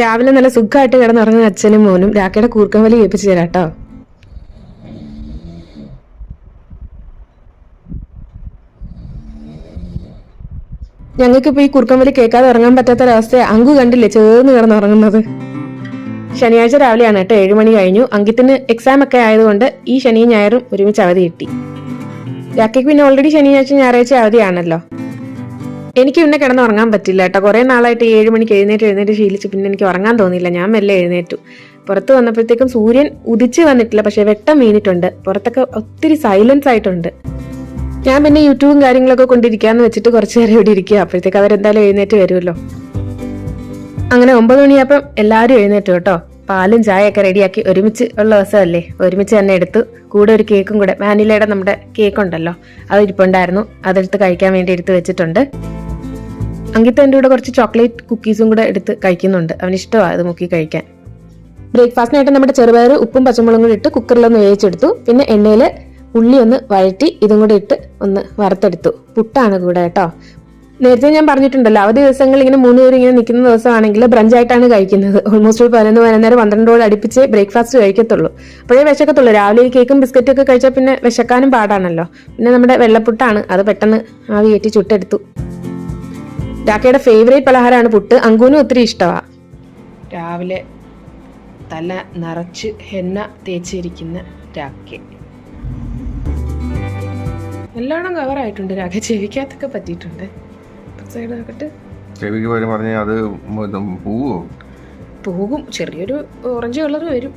രാവിലെ നല്ല സുഖമായിട്ട് കിടന്നുറങ്ങുന്ന അച്ഛനും മോനും രാക്കയുടെ കൂർക്കം വലി കേൾപ്പിച്ചു തരാം കേട്ടോ. ഞങ്ങൾക്കിപ്പോ ഈ കുറുക്കം വലി കേൾക്കാതെ ഉറങ്ങാൻ പറ്റാത്തൊരവസ്ഥ അങ്കു കണ്ടില്ലേ ചേർന്ന് കിടന്നുറങ്ങുന്നത്. ശനിയാഴ്ച രാവിലെയാണ് കേട്ടോ ഏഴ് മണി കഴിഞ്ഞു. അങ്കിത്തിന് എക്സാം ഒക്കെ ആയതുകൊണ്ട് ഈ ശനിയും ഞായറും ഒരുമിച്ച് അവധി കിട്ടി. രാക്കയ്ക്ക് പിന്നെ ഓൾറെഡി ശനിയാഴ്ച ഞായറാഴ്ച അവധിയാണല്ലോ. എനിക്ക് പിന്നെ കിടന്നുറങ്ങാൻ പറ്റില്ല കേട്ടോ. കുറേ നാളായിട്ട് ഏഴ് മണിക്ക് എഴുന്നേറ്റ് എഴുന്നേറ്റ് ശീലിച്ച് പിന്നെ എനിക്ക് ഉറങ്ങാൻ തോന്നിയില്ല. ഞാൻ മെല്ലെ എഴുന്നേറ്റു. പുറത്ത് വന്നപ്പോഴത്തേക്കും സൂര്യൻ ഉദിച്ച് വന്നിട്ടില്ല. പക്ഷെ വെട്ടം വീണിട്ടുണ്ട്. പുറത്തൊക്കെ ഒത്തിരി സൈലൻസ് ആയിട്ടുണ്ട്. ഞാൻ പിന്നെ യൂട്യൂബും കാര്യങ്ങളൊക്കെ കൊണ്ടിരിക്കാന്ന് വെച്ചിട്ട് കുറച്ച് നേരം ഇവിടെ ഇരിക്കുക. അപ്പോഴത്തേക്ക് അവരെന്തായാലും എഴുന്നേറ്റ് വരുമല്ലോ. അങ്ങനെ ഒമ്പത് മണിയപ്പം എല്ലാവരും എഴുന്നേറ്റു കേട്ടോ. പാലും ചായയൊക്കെ റെഡിയാക്കി ഒരുമിച്ച് ഉള്ള ദിവസമല്ലേ? ഒരുമിച്ച് തന്നെ എടുത്തു. കൂടെ ഒരു കേക്കും കൂടെ. വാനിലയുടെ നമ്മുടെ കേക്ക് ഉണ്ടല്ലോ അത് ഇരിപ്പുണ്ടായിരുന്നു. അതെടുത്ത് കഴിക്കാൻ വേണ്ടി എടുത്ത് വെച്ചിട്ടുണ്ട്. അങ്കിത്ത് എന്റെ കൂടെ കുറച്ച് ചോക്ലേറ്റ് കുക്കീസും കൂടെ എടുത്ത് കഴിക്കുന്നുണ്ട്. അവന് ഇഷ്ടമാണ് അത് മുക്കി കഴിക്കാൻ. ബ്രേക്ക്ഫാസ്റ്റിനായിട്ട് നമ്മുടെ ചെറുപയർ ഉപ്പും പച്ചമുളകും ഇട്ട് കുക്കറിലൊന്ന് വേവിച്ചെടുത്തു. പിന്നെ എണ്ണയിൽ ഉള്ളി ഒന്ന് വഴറ്റി ഇതും കൂടെ ഇട്ട് ഒന്ന് വറുത്തെടുത്തു. പുട്ടാണ് കൂടെ കേട്ടോ. നേരത്തെ ഞാൻ പറഞ്ഞിട്ടുണ്ടല്ലോ അവധി ദിവസങ്ങൾ ഇങ്ങനെ മൂന്ന് പേര് ഇങ്ങനെ നിൽക്കുന്ന ദിവസമാണെങ്കിൽ ബ്രഞ്ചായിട്ടാണ് കഴിക്കുന്നത്. ഓൾമോസ്റ്റ് ഒരു പതിനൊന്ന് പതിനൊന്നര പന്ത്രണ്ടോട് അടുപ്പിച്ച് ബ്രേക്ക്ഫാസ്റ്റ് കഴിക്കത്തുള്ളൂ. അപ്പോഴേ വിശക്കത്തുള്ളൂ. രാവിലെ ഈ കേക്കും ബിസ്ക്കറ്റും ഒക്കെ കഴിച്ചാൽ പിന്നെ വിശക്കാനും പാടാണല്ലോ. പിന്നെ നമ്മുടെ വെള്ളപ്പുട്ടാണ് അത് പെട്ടെന്ന് ആവി കയറ്റി ചുട്ടെടുത്തു. രാക്കയുടെ ഫേവറേറ്റ് പലഹാരമാണ് പുട്ട്. അങ്കൂനും ഒത്തിരി ഇഷ്ടമാണ് രാവിലെ തല നിറച്ച് ഹെന്ന തേച്ചിരിക്കുന്ന രാക്കെ കവർ കവറായിട്ടുണ്ട് രാഖ ചെവിക്കകത്തൊക്കെ പറ്റിയിട്ടുണ്ട്. സൈഡ് നോക്കട്ട് ചെവിക്ക് പോലും പറഞ്ഞ അത് പൂവോ? പോകും ചെറിയൊരു ഓറഞ്ച് കളർ വരും.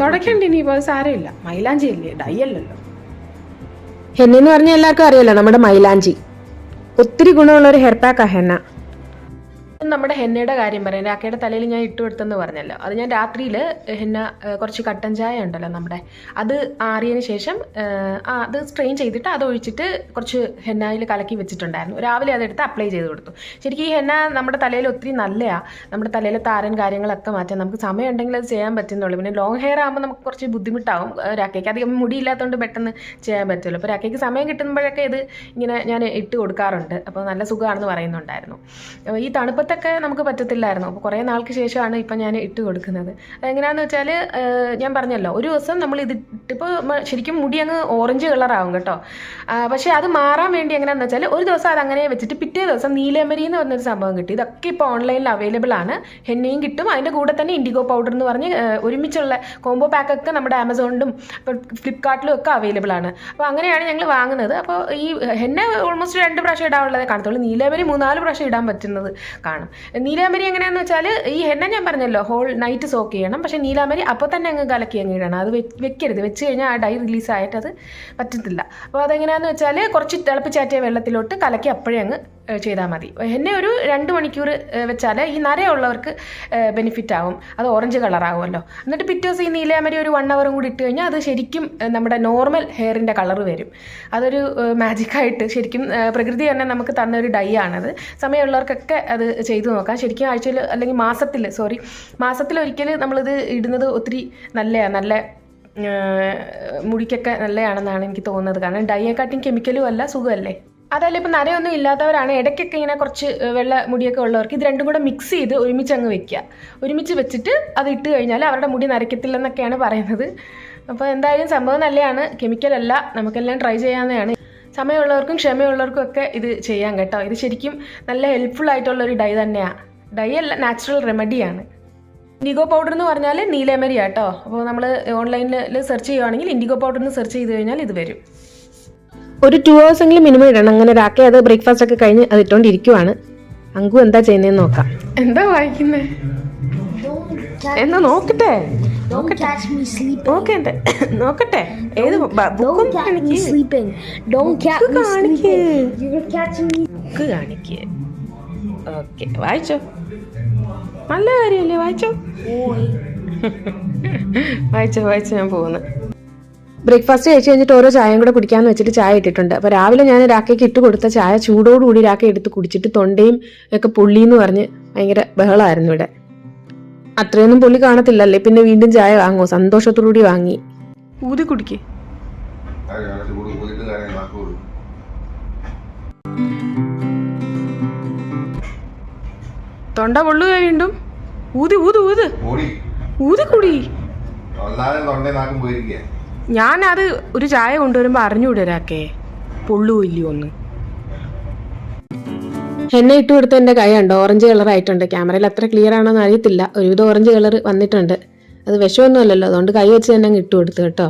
തുടക്കണ്ട ഇനിയിപ്പോ സാരമില്ല. മൈലാഞ്ചി അല്ലേ? ഡൈ അല്ലല്ലോ. ഹെന്നെന്ന് പറഞ്ഞാൽ എല്ലാവർക്കും അറിയാലോ നമ്മുടെ മൈലാഞ്ചി. ഒത്തിരി ഗുണമുള്ള ഒരു ഹെയർ പാക്കാണ് ഹെന്ന. നമ്മുടെ ഹെന്നയുടെ കാര്യം പറയാം. രാക്കയുടെ തലയിൽ ഞാൻ ഇട്ട് കൊടുത്തെന്ന് പറഞ്ഞല്ലോ. അത് ഞാൻ രാത്രിയിൽ ഹെന്ന കുറച്ച് കട്ടൻ ചായ ഉണ്ടല്ലോ നമ്മുടെ. അത് ആറിയതിന് ശേഷം അത് സ്ട്രെയിൻ ചെയ്തിട്ട് അത് ഒഴിച്ചിട്ട് കുറച്ച് ഹെന്നയിൽ കലക്കി വെച്ചിട്ടുണ്ടായിരുന്നു. രാവിലെ അതെടുത്ത് അപ്ലൈ ചെയ്ത് കൊടുത്തു. ശരിക്കും ഈ ഹെന്ന നമ്മുടെ തലയിൽ ഒത്തിരി നല്ലതാണ് നമ്മുടെ തലയിലെ താരൻ കാര്യങ്ങളൊക്കെ മാറ്റാൻ നമുക്ക് സമയം ഉണ്ടെങ്കിൽ അത് ചെയ്യാൻ പറ്റുന്നുള്ളൂ. പിന്നെ ലോങ് ഹെയർ ആകുമ്പോൾ നമുക്ക് കുറച്ച് ബുദ്ധിമുട്ടാവും. രാക്കയ്ക്ക് അധികം മുടിയില്ലാത്തതുകൊണ്ട് പെട്ടെന്ന് ചെയ്യാൻ പറ്റുമല്ലോ അപ്പോൾ രാക്കയ്ക്ക് സമയം കിട്ടുമ്പോഴൊക്കെ ഇത് ഇങ്ങനെ ഞാൻ ഇട്ട് കൊടുക്കാറുണ്ട്. അപ്പോൾ നല്ല സുഖമാണെന്ന് പറയുന്നുണ്ടായിരുന്നു. ഈ ഈ തണുപ്പത്തൊക്കെ നമുക്ക് പറ്റത്തില്ലായിരുന്നു. അപ്പോൾ കുറേ നാൾക്ക് ശേഷമാണ് ഇപ്പം ഞാൻ ഇട്ട് കൊടുക്കുന്നത്. അതെങ്ങനെയാണെന്ന് വെച്ചാൽ ഞാൻ പറഞ്ഞല്ലോ ഒരു ദിവസം നമ്മൾ ഇത് ഇട്ടിപ്പോൾ ശരിക്കും മുടി അങ്ങ് ഓറഞ്ച് കളറാവും കേട്ടോ. പക്ഷേ അത് മാറാൻ വേണ്ടി എങ്ങനെയാണെന്ന് വെച്ചാൽ ഒരു ദിവസം അത് അങ്ങനെ വെച്ചിട്ട് പിറ്റേ ദിവസം നീലമരി എന്ന് പറഞ്ഞൊരു സംഭവം കിട്ടി. ഇതൊക്കെ ഇപ്പോൾ ഓൺലൈനിൽ അവൈലബിൾ ആണ്. ഹെന്നയും കിട്ടും. അതിന്റെ കൂടെ തന്നെ ഇൻഡിഗോ പൗഡർ എന്ന് പറഞ്ഞ് ഒരുമിച്ചുള്ള കോംബോ പാക്കൊക്കെ നമ്മുടെ ആമസോണിലും ഫ്ലിപ്കാർട്ടിലും ഒക്കെ അവൈലബിൾ ആണ്. അപ്പോൾ അങ്ങനെയാണ് ഞങ്ങൾ വാങ്ങുന്നത്. അപ്പോൾ ഈ ഹെന്ന ഓൾമോസ്റ്റ് രണ്ട് പ്രാവശ്യം ഇടാനുള്ളതേ കാണത്തുള്ളൂ. നീലമരി മൂന്നാൽ പ്രാവശ്യം ഇടാൻ പറ്റുന്നത് കാണും. നീലാമരി എങ്ങനെയാണെന്ന് വെച്ചാൽ ഈ ഹെന്ന ഞാൻ പറഞ്ഞല്ലോ ഹോൾ നൈറ്റ് സോക്ക് ചെയ്യണം. പക്ഷേ നീലാമരി അപ്പോൾ തന്നെ അങ്ങ് കലക്കി അങ്ങ് ഇടണം. അത് വെക്കരുത്. വെച്ച് കഴിഞ്ഞാൽ ആ ഡൈ റിലീസായിട്ട് അത് പറ്റത്തില്ല. അപ്പോൾ അതെങ്ങനെയാണെന്ന് വെച്ചാൽ കുറച്ച് തിളപ്പിച്ചാറ്റിയ വെള്ളത്തിലോട്ട് കലക്കി അപ്പോഴേ അങ്ങ് ചെയ്താൽ മതി. എന്നെ ഒരു രണ്ട് മണിക്കൂർ വെച്ചാൽ ഈ നരയുള്ളവർക്ക് ബെനിഫിറ്റ് ആവും. അത് ഓറഞ്ച് കളറാകുമല്ലോ എന്നിട്ട് പിറ്റേ ദിവസം ഈ നീലാമരി ഒരു വൺ അവറും കൂടി ഇട്ട് കഴിഞ്ഞാൽ അത് ശരിക്കും നമ്മുടെ നോർമൽ ഹെയറിന്റെ കളർ വരും. അതൊരു മാജിക്കായിട്ട് ശരിക്കും പ്രകൃതി തന്നെ നമുക്ക് തന്ന ഒരു ഡൈ ആണത്. സമയമുള്ളവർക്കൊക്കെ അത് ചെയ്തു നോക്കാം. ശരിക്കും ആഴ്ചയിൽ അല്ലെങ്കിൽ മാസത്തിൽ സോറി മാസത്തിൽ ഒരിക്കൽ നമ്മളിത് ഇടുന്നത് ഒത്തിരി നല്ലതാണ് നല്ല മുടിക്കൊക്കെ നല്ലതാണെന്നാണ് എനിക്ക് തോന്നുന്നത്. കാരണം ഡൈയെക്കാട്ടിയും കെമിക്കലും അല്ല സുഖമല്ലേ? അതല്ല ഇപ്പം നരയൊന്നും ഇല്ലാത്തവരാണ് ഇടയ്ക്കൊക്കെ ഇങ്ങനെ കുറച്ച് വെള്ള മുടിയൊക്കെ ഉള്ളവർക്ക് ഇത് രണ്ടും കൂടെ മിക്സ് ചെയ്ത് ഒരുമിച്ച് അങ്ങ് വെക്കുക ഒരുമിച്ച് വെച്ചിട്ട് അത് ഇട്ട് കഴിഞ്ഞാൽ അവരുടെ മുടി നരയ്ക്കത്തില്ലെന്നൊക്കെയാണ് പറയുന്നത്. അപ്പോൾ എന്തായാലും സംഭവം നല്ലതാണ്. കെമിക്കലല്ല നമുക്കെല്ലാം ട്രൈ ചെയ്യാവുന്നതാണ്. സമയമുള്ളവർക്കും ക്ഷമയുള്ളവർക്കും ഒക്കെ ഇത് ചെയ്യാം കേട്ടോ. ഇത് ശരിക്കും നല്ല ഹെൽപ്ഫുൾ ആയിട്ടുള്ളൊരു ഡൈ തന്നെയാണ് ഡൈ അല്ല നാച്ചുറൽ റെമഡിയാണ് ഇൻഡിഗോ പൗഡർ എന്ന് പറഞ്ഞാൽ നീലമരി ആട്ടോ അപ്പോൾ നമ്മൾ ഓൺലൈനിൽ സെർച്ച് ചെയ്യുവാണെങ്കിൽ ഇൻഡിഗോ പൗഡർ എന്ന് സെർച്ച് ചെയ്ത് കഴിഞ്ഞാൽ ഇത് വരും. ഒരു ടു ഹവേഴ്സ് എങ്കിലും മിനിമം ഇടണം. അങ്ങനെ രാക്കെ അത് ബ്രേക്ക്ഫാസ്റ്റ് ഒക്കെ കഴിഞ്ഞ് അത് ഇട്ടോണ്ടിരിക്കുവാണ്. അങ്കു എന്താ ചെയ്യുന്നതെന്ന് നോക്കാം. എന്താ വായിക്കുന്നേ? എന്നാ നോക്കട്ടെ. നോക്കട്ടെ. നോക്കട്ടെ. ഏത് ബുക്കും കാണിക്ക്. കാണിക്ക്. ഓക്കെ. വായിച്ചോ? നല്ല കാര്യമല്ലേ വായിച്ചോ. വായിച്ചോ വായിച്ചോ ഞാൻ പോകുന്നു. ബ്രേക്ക്ഫാസ്റ്റ് കഴിച്ച് കഴിഞ്ഞിട്ട് ഓരോ ചായയും കൂടെ കുടിക്കാമെന്ന് വെച്ചിട്ട് ചായ ഇട്ടിട്ടുണ്ട്. അപ്പോൾ രാവിലെ ഞാൻ രാക്കയ്ക്ക് ഇട്ട് കൊടുത്ത ചായ ചൂടോടുകൂടി രാക്ക എടുത്ത് കുടിച്ചിട്ട് തൊണ്ടയും ഒക്കെ പൊള്ളിന്ന് പറഞ്ഞ് ഭയങ്കര ബഹളമായിരുന്നു ഇവിടെ. അത്രയൊന്നും പുള്ളി കാണത്തില്ലല്ലേ? പിന്നെ വീണ്ടും ചായ വാങ്ങുമോ സന്തോഷത്തോടുകൂടി വാങ്ങി. ഊതി കുടിക്ക്. തൊണ്ട പൊള്ളു വീണ്ടും. ഊതി ഊത് ഊത്. ഊതി കുടി. ഒന്നാലും തൊണ്ടേ നാക്കും പോയിരിക്കുക ഞാനത് ഒരു ചായ കൊണ്ടുവരുമ്പോൾ അറിഞ്ഞുവിടരാക്കേ ഒന്ന് എന്നെ. ഇട്ട് കൊടുത്ത എന്റെ കൈ ഉണ്ട് ഓറഞ്ച് കളർ ആയിട്ടുണ്ട്. ക്യാമറയിൽ അത്ര ക്ലിയർ ആണോന്ന് അറിയത്തില്ല. ഒരുവിധം ഓറഞ്ച് കളർ വന്നിട്ടുണ്ട്. അത് വിഷമൊന്നും അല്ലല്ലോ അതുകൊണ്ട് കൈ വെച്ച് തന്നെ അങ്ങ് ഇട്ട് കൊടുത്തു കേട്ടോ.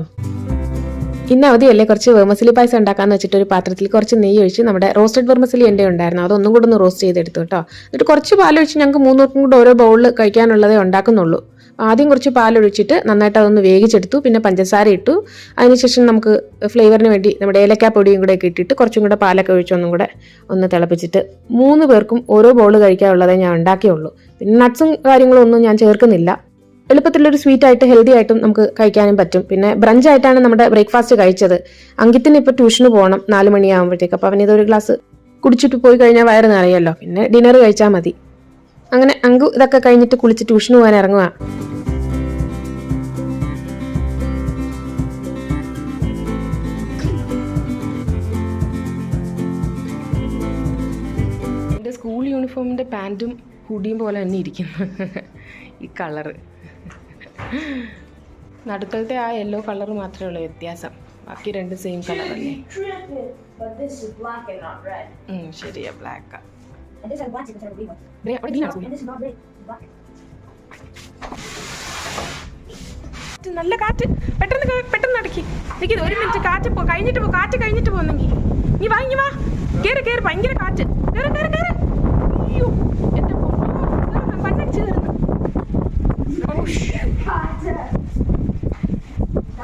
ഇന്ന് അവധിയല്ലേ? കുറച്ച് വെർമസിലി പായസം ഉണ്ടാക്കാന്ന് വെച്ചിട്ട് ഒരു പാത്രത്തിൽ കുറച്ച് നെയ്യ് ഒഴിച്ച് നമ്മുടെ റോസ്റ്റഡ് വെർമസിലി എന്റെ ഉണ്ടായിരുന്നു. അതൊന്നും കൂടെ ഒന്ന് റോസ്റ്റ് ചെയ്തെടുത്തു കേട്ടോ. എന്നിട്ട് കുറച്ച് പാലൊഴിച്ച് ഞങ്ങൾക്ക് മൂന്നൂർക്കും കൂടെ ഓരോ ബൗളിൽ കഴിക്കാനുള്ളതേ ഉണ്ടാക്കുന്നുള്ളൂ. ആദ്യം കുറച്ച് പാലൊഴിച്ചിട്ട് നന്നായിട്ട് അതൊന്ന് വേവിച്ചെടുത്തു പിന്നെ പഞ്ചസാര ഇട്ടു. അതിനുശേഷം നമുക്ക് ഫ്ലേവറിന് വേണ്ടി നമ്മുടെ ഏലക്കാ പൊടിയും കൂടെ ഒക്കെ ഇട്ടിട്ട് കുറച്ചും കൂടെ പാലൊക്കെ ഒഴിച്ച് ഒന്നും കൂടെ ഒന്ന് തിളപ്പിച്ചിട്ട് മൂന്ന് പേർക്കും ഓരോ ബോൾ കഴിക്കാനുള്ളതേ ഞാൻ ഉണ്ടാക്കിയുള്ളൂ. പിന്നെ നട്ട്സും കാര്യങ്ങളും ഒന്നും ഞാൻ ചേർക്കുന്നില്ല. എളുപ്പത്തിലൊരു സ്വീറ്റ് ആയിട്ട് ഹെൽത്തി ആയിട്ടും നമുക്ക് കഴിക്കാനും പറ്റും. പിന്നെ ബ്രഞ്ച് ആയിട്ടാണ് നമ്മുടെ ബ്രേക്ക്ഫാസ്റ്റ് കഴിച്ചത്. അങ്കിത്തിന് ഇപ്പോൾ ട്യൂഷന് പോകണം നാല് മണിയാകുമ്പോഴത്തേക്ക് അപ്പോൾ അവൻ ഇതൊരു ഗ്ലാസ് കുടിച്ചിട്ട് പോയി കഴിഞ്ഞാൽ വയറ് നിറയല്ലോ പിന്നെ ഡിന്നർ കഴിച്ചാൽ മതി. അങ്ങനെ അങ്കു ഇതൊക്കെ കഴിഞ്ഞിട്ട് കുളിച്ച് ട്യൂഷന് പോകാൻ ഇറങ്ങുക എന്റെ സ്കൂൾ യൂണിഫോമിന്റെ പാന്റും ഹുഡിയും പോലെ തന്നെ ഇരിക്കുന്നു. ഈ കളറ്. നടുക്കളത്തെ ആ യെല്ലോ കളർ മാത്രമേ ഉള്ളൂ വ്യത്യാസം. ബാക്കി രണ്ട് സെയിം കളറല്ലേ. അല്ലേ But this is black and not red. ശരിയാ ബ്ലാക്കാ And this has black instead of green one. അവിടെ ഗ്രീനാണ് And this is not red. Black. നല്ല കാറ്റ്. പെട്ടെന്ന് പെട്ടെന്ന് അടക്കി നിക്ക് ഒരു മിനിറ്റ് കാറ്റ് പോ കഴിഞ്ഞിട്ട് പോ കാറ്റ് കഴിഞ്ഞിട്ട് പോന്നെങ്കിൽ നീ വാ ഇങ്ങ് വാ. കേറ് കേറ് ഭയങ്കര കാറ്റ്. കേറ് കേറ് കേറ്. അയ്യോ എന്റെ പൊന്നോ, കണ്ണടിച്ച് കേറുന്നു.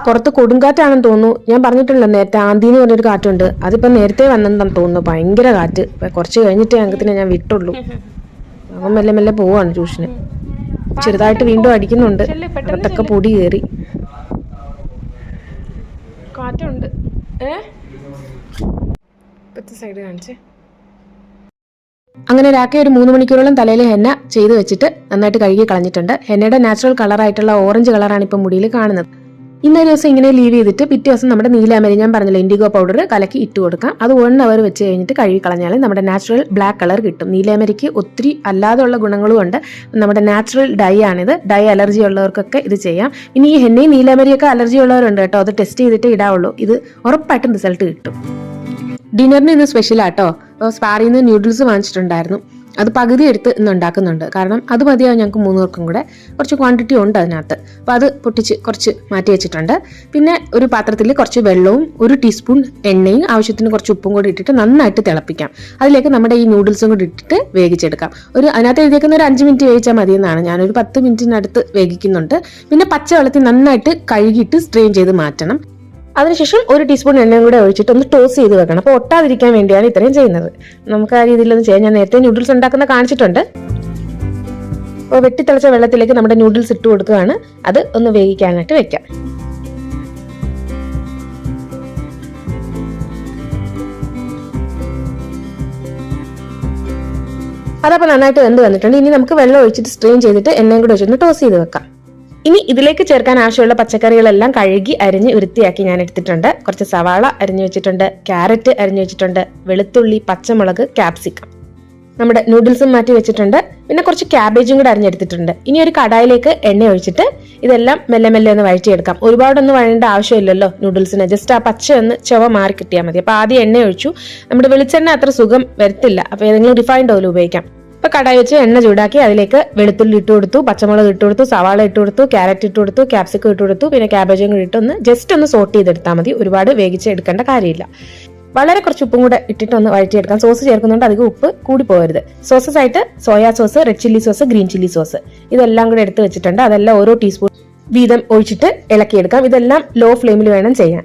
പുറത്ത് കൊടുങ്കാറ്റാണെന്ന് തോന്നുന്നു. ഞാൻ പറഞ്ഞിട്ടുണ്ടല്ലോ നേരത്തെ ആന്തി എന്ന് പറഞ്ഞൊരു കാറ്റുണ്ട്. അതിപ്പോ നേരത്തെ വന്നെന്ന് തോന്നുന്നു. ഭയങ്കര കാറ്റ്. കുറച്ച് കഴിഞ്ഞിട്ടേ അംഗത്തിനെ ഞാൻ വിട്ടുള്ളൂ. അവൻ മെല്ലെ മെല്ലെ പോവാണ് ട്യൂഷന്. ചെറുതായിട്ട് വീണ്ടും അടിക്കുന്നുണ്ട്. അകത്തൊക്കെ പൊടി കയറി. കാറ്റുണ്ട്. ഏ? സൈഡ് കാണിച്ചേ. അങ്ങനെ രാക്കെ ഒരു മൂന്ന് മണിക്കൂറോളം തലയിൽ ഹെന്ന ചെയ്ത് വെച്ചിട്ട് നന്നായിട്ട് കഴുകി കളഞ്ഞിട്ടുണ്ട്. ഹെന്നയുടെ നാച്ചുറൽ കളറായിട്ടുള്ള ഓറഞ്ച് കളറാണ് ഇപ്പം മുടിയിൽ കാണുന്നത്. ഇന്നൊരു ദിവസം ഇങ്ങനെ ലീവ് ചെയ്തിട്ട് പിറ്റേ ദിവസം നമ്മുടെ നീലാമരി ഞാൻ പറഞ്ഞില്ല ഇൻഡിഗോ പൗഡർ കലക്കി ഇട്ട് കൊടുക്കാം. അത് വൺ അവർ വെച്ച് കഴിഞ്ഞിട്ട് കഴുകി കളഞ്ഞാൽ നമ്മുടെ നാച്ചുറൽ ബ്ലാക്ക് കളർ കിട്ടും. നീലാമരിക്ക് ഒത്തിരി അല്ലാതെയുള്ള ഗുണങ്ങളും ഉണ്ട്. നമ്മുടെ നാച്ചുറൽ ഡൈ ആണിത്. ഡൈ അലർജി ഉള്ളവർക്കൊക്കെ ഇത് ചെയ്യാം. ഇനി ഈ ഹെന്നയും നീലാമരിയൊക്കെ അലർജി ഉള്ളവരുണ്ട് കേട്ടോ. അത് ടെസ്റ്റ് ചെയ്തിട്ട് ഇടാവുള്ളൂ. ഇത് ഉറപ്പായിട്ടും റിസൾട്ട് കിട്ടും. ഡിന്നറിന് ഇന്ന് സ്പെഷ്യൽ ആട്ടോ അപ്പോൾ സ്പാറിൽ നിന്ന് ന്യൂഡിൽസ് വാങ്ങിച്ചിട്ടുണ്ടായിരുന്നു. അത് പകുതി എടുത്ത് ഇന്ന് ഉണ്ടാക്കുന്നുണ്ട്. കാരണം അത് മതിയാവും ഞങ്ങൾക്ക് മൂന്ന് പേർക്കും കൂടെ. കുറച്ച് ക്വാണ്ടിറ്റി ഉണ്ട് അതിനകത്ത്. അപ്പോൾ അത് പൊട്ടിച്ച് കുറച്ച് മാറ്റി വെച്ചിട്ടുണ്ട്. പിന്നെ ഒരു പാത്രത്തിൽ കുറച്ച് വെള്ളവും ഒരു ടീസ്പൂൺ എണ്ണയും ആവശ്യത്തിന് കുറച്ച് ഉപ്പും കൂടി ഇട്ടിട്ട് നന്നായിട്ട് തിളപ്പിക്കാം. അതിലേക്ക് നമ്മുടെ ഈ നൂഡിൽസും കൂടി ഇട്ടിട്ട് വേവിച്ചെടുക്കാം. ഒരു അതിനകത്ത് എഴുതിയേക്കുന്ന ഒരു അഞ്ച് മിനിറ്റ് വേവിച്ചാൽ മതി എന്നാണ്. ഞാനൊരു പത്ത് മിനിറ്റിനടുത്ത് വേവിക്കുന്നുണ്ട്. പിന്നെ പച്ചവെള്ളത്തിൽ നന്നായിട്ട് കഴുകിയിട്ട് സ്ട്രെയിൻ ചെയ്ത് മാറ്റണം. അതിനുശേഷം ഒരു ടീസ്പൂൺ എണ്ണയും കൂടെ ഒഴിച്ചിട്ട് ഒന്ന് ടോസ് ചെയ്ത് വെക്കണം. അപ്പോൾ ഒട്ടാതിരിക്കാൻ വേണ്ടിയാണ് ഇത്രയും ചെയ്യുന്നത്. നമുക്ക് ആ രീതിയിലൊന്ന് ചെയ്യാം. ഞാൻ നേരത്തെ നൂഡിൽസ് ഉണ്ടാക്കുന്ന കാണിച്ചിട്ടുണ്ട്. അപ്പോൾ വെട്ടിത്തിളച്ച വെള്ളത്തിലേക്ക് നമ്മുടെ നൂഡിൽസ് ഇട്ട് കൊടുക്കുകയാണ്. അത് ഒന്ന് വേവിക്കാനായിട്ട് വെക്കാം. അതപ്പോൾ നന്നായിട്ട് വെന്ത് വന്നിട്ടുണ്ട്. ഇനി നമുക്ക് വെള്ളം ഒഴിച്ചിട്ട് സ്ട്രെയിൻ ചെയ്തിട്ട് എണ്ണയും കൂടെ ഒഴിച്ചിട്ട് ടോസ് ചെയ്ത് വെക്കാം. ഇനി ഇതിലേക്ക് ചേർക്കാൻ ആവശ്യമുള്ള പച്ചക്കറികളെല്ലാം കഴുകി അരിഞ്ഞ് വൃത്തിയാക്കി ഞാൻ എടുത്തിട്ടുണ്ട്. കുറച്ച് സവാള അരിഞ്ഞു വെച്ചിട്ടുണ്ട് ക്യാരറ്റ് അരിഞ്ഞു വെച്ചിട്ടുണ്ട് വെളുത്തുള്ളി പച്ചമുളക് ക്യാപ്സിക്കം. നമ്മുടെ നൂഡിൽസും മാറ്റി വെച്ചിട്ടുണ്ട്. പിന്നെ കുറച്ച് ക്യാബേജും കൂടെ അരിഞ്ഞെടുത്തിട്ടുണ്ട് ഇനി ഒരു കടായിലേക്ക് എണ്ണ ഒഴിച്ചിട്ട് ഇതെല്ലാം മെല്ലെ മെല്ലെ ഒന്ന് വഴറ്റിയെടുക്കാം. ഒരുപാടൊന്നും വഴേണ്ട ആവശ്യമില്ലല്ലോ നൂഡിൽസിന്. ജസ്റ്റ് ആ പച്ച ഒന്ന് ചുവ മാറി കിട്ടിയാൽ മതി. അപ്പോൾ ആദ്യം എണ്ണ ഒഴിച്ചു. നമ്മുടെ വെളിച്ചെണ്ണ അത്ര സുഖം വരത്തില്ല. അപ്പോൾ ഏതെങ്കിലും റിഫൈൻഡ് ഓയിൽ ഉപയോഗിക്കാം. ഇപ്പൊ കടായി വെച്ച് എണ്ണ ചൂടാക്കി അതിലേക്ക് വെളുത്തുള്ളി ഇട്ട് കൊടുത്തു പച്ചമുളക് ഇട്ട് കൊടുത്തു സവാള ഇട്ട് കൊടുത്തു ക്യാരറ്റ് ഇട്ട് കൊടുത്തു ക്യാപ്സിക്കം ഇട്ട് കൊടുത്തു പിന്നെ ക്യാബേജും കൂടി ഇട്ടൊന്ന് ജസ്റ്റ് ഒന്ന് സോട്ട് ചെയ്തെടുത്താൽ മതി. ഒരുപാട് വേവിച്ച് എടുക്കേണ്ട കാര്യമില്ല. വളരെ കുറച്ച് ഉപ്പും കൂടെ ഇട്ടിട്ട് ഒന്ന് വഴറ്റിയെടുക്കാം. സോസ് ചേർക്കുന്നുണ്ട് അധികം ഉപ്പ് കൂടി പോകരുത്. സോസസ് ആയിട്ട് soya sauce red chilli sauce green chilli sauce ഇതെല്ലാം കൂടെ എടുത്ത് വെച്ചിട്ടുണ്ട്. അതെല്ലാം ഓരോ ടീസ്പൂൺ വീതം ഒഴിച്ചിട്ട് ഇളക്കിയെടുക്കാം. ഇതെല്ലാം ലോ ഫ്ലെയിമിൽ വേണം ചെയ്യാൻ.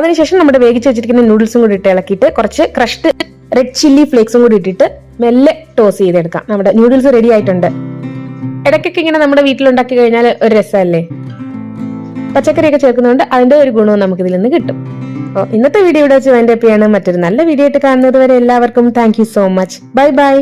അതിനുശേഷം നമ്മുടെ വേവിച്ച് വെച്ചിരിക്കുന്ന നൂഡിൽസും കൂടി ഇട്ട് ഇളക്കിയിട്ട് കുറച്ച് ക്രഷ്ഡ് റെഡ് ചില്ലി ഫ്ലേക്സും കൂടി ഇട്ടിട്ട് മെല്ലെ ടോസ് ചെയ്തെടുക്കാം. നമ്മുടെ നൂഡിൽസ് റെഡി ആയിട്ടുണ്ട്. ഇടയ്ക്കൊക്കെ ഇങ്ങനെ നമ്മുടെ വീട്ടിലുണ്ടാക്കി കഴിഞ്ഞാൽ ഒരു രസമല്ലേ? പച്ചക്കറിയൊക്കെ ചേർക്കുന്നതുകൊണ്ട് അതിന്റെ ഒരു ഗുണവും നമുക്ക് ഇതിൽ നിന്ന് കിട്ടും. അപ്പോൾ ഇന്നത്തെ വീഡിയോ ഇവിടെ വെച്ച് വേണ്ട ചെയ്യാണ്. മറ്റൊരു നല്ല വീഡിയോ ആയിട്ട് കാണുന്നത് വരെ എല്ലാവർക്കും thank so much bye bye